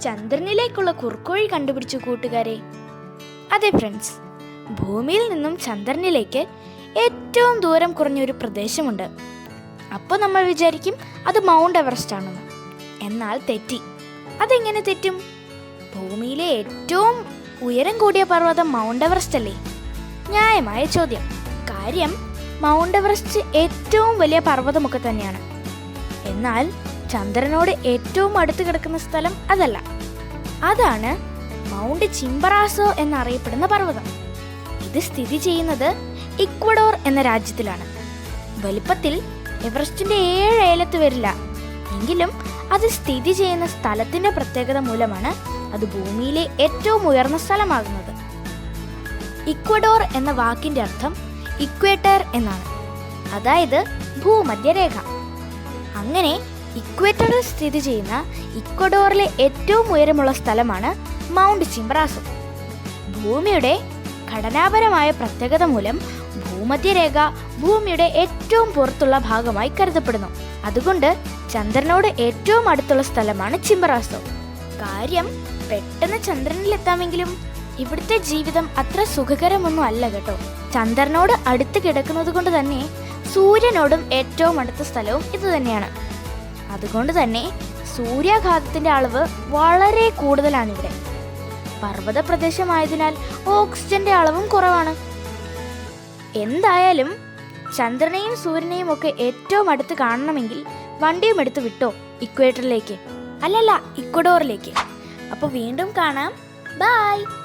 ചന്ദ്രനിലേക്കുള്ള കുറുക്കോഴി കണ്ടുപിടിച്ചു കൂട്ടുകാരെ. അതെ ഫ്രണ്ട്സ് ഭൂമിയിൽ നിന്നും ചന്ദ്രനിലേക്ക് ഏറ്റവും ദൂരം കുറഞ്ഞൊരു പ്രദേശമുണ്ട്. അപ്പോൾ നമ്മൾ വിചാരിക്കും അത് മൗണ്ട് എവറസ്റ്റ് ആണെന്ന് എന്നാൽ തെറ്റി. അതെങ്ങനെ തെറ്റും? ഭൂമിയിലെ ഏറ്റവും ഉയരം കൂടിയ പർവതം മൗണ്ട് എവറസ്റ്റ് അല്ലേ? ന്യായമായ ചോദ്യം. കാര്യം മൗണ്ട് എവറസ്റ്റ് ഏറ്റവും വലിയ പർവതമൊക്കെ തന്നെയാണ്. എന്നാൽ ചന്ദ്രനോട് ഏറ്റവും അടുത്ത് കിടക്കുന്ന സ്ഥലം അതല്ല. അതാണ് മൗണ്ട് ചിംബറാസോ എന്നറിയപ്പെടുന്ന പർവതം. ഇത് സ്ഥിതി ചെയ്യുന്നത് ഇക്വഡോർ എന്ന രാജ്യത്തിലാണ്. വലിപ്പത്തിൽ എവറസ്റ്റിന്റെ ഏഴ് ഏലത്ത് വരില്ല. എങ്കിലും അത് സ്ഥിതി ചെയ്യുന്ന സ്ഥലത്തിന്റെ പ്രത്യേകത മൂലമാണ് അത് ഭൂമിയിലെ ഏറ്റവും ഉയർന്ന സ്ഥലമാകുന്നത്. ഇക്വഡോർ എന്ന വാക്കിന്റെ അർത്ഥം ഇക്വേറ്റർ എന്നാണ്. അതായത് ഭൂമധ്യരേഖ. അങ്ങനെ ഇക്വേറ്ററിൽ സ്ഥിതി ചെയ്യുന്ന ഇക്വഡോറിലെ ഏറ്റവും ഉയരമുള്ള സ്ഥലമാണ് മൗണ്ട് ചിംബ്രാസോ ഭൂമിയുടെ ഘടനാപരമായ പ്രത്യേകത മൂലം ഭൂമധ്യരേഖ ഭൂമിയുടെ ഏറ്റവും പുറത്തുള്ള ഭാഗമായി കരുതപ്പെടുന്നു. അതുകൊണ്ട് ചന്ദ്രനോട് ഏറ്റവും അടുത്തുള്ള സ്ഥലമാണ് ചിംബറാസോ. കാര്യം പെട്ടെന്ന് ചന്ദ്രനിലെത്താമെങ്കിലും ഇവിടുത്തെ ജീവിതം അത്ര സുഖകരമൊന്നും അല്ല കേട്ടോ. ചന്ദ്രനോട് അടുത്ത് കിടക്കുന്നത് കൊണ്ട് തന്നെ സൂര്യനോടും ഏറ്റവും അടുത്ത സ്ഥലവും ഇത് തന്നെയാണ്. അതുകൊണ്ട് തന്നെ സൂര്യാഘാതത്തിന്റെ അളവ് വളരെ കൂടുതലാണ് ഇവിടെ പർവത പ്രദേശമായതിനാൽ ഓക്സിജന്റെ അളവും കുറവാണ്. എന്തായാലും ചന്ദ്രനെയും സൂര്യനെയും ഒക്കെ ഏറ്റവും അടുത്ത് കാണണമെങ്കിൽ വണ്ടിയും എടുത്ത് വിട്ടോ ഇക്വേറ്ററിലേക്ക്. അല്ലല്ല ഇക്വഡോറിലേക്ക്. അപ്പോൾ വീണ്ടും കാണാം. ബൈ.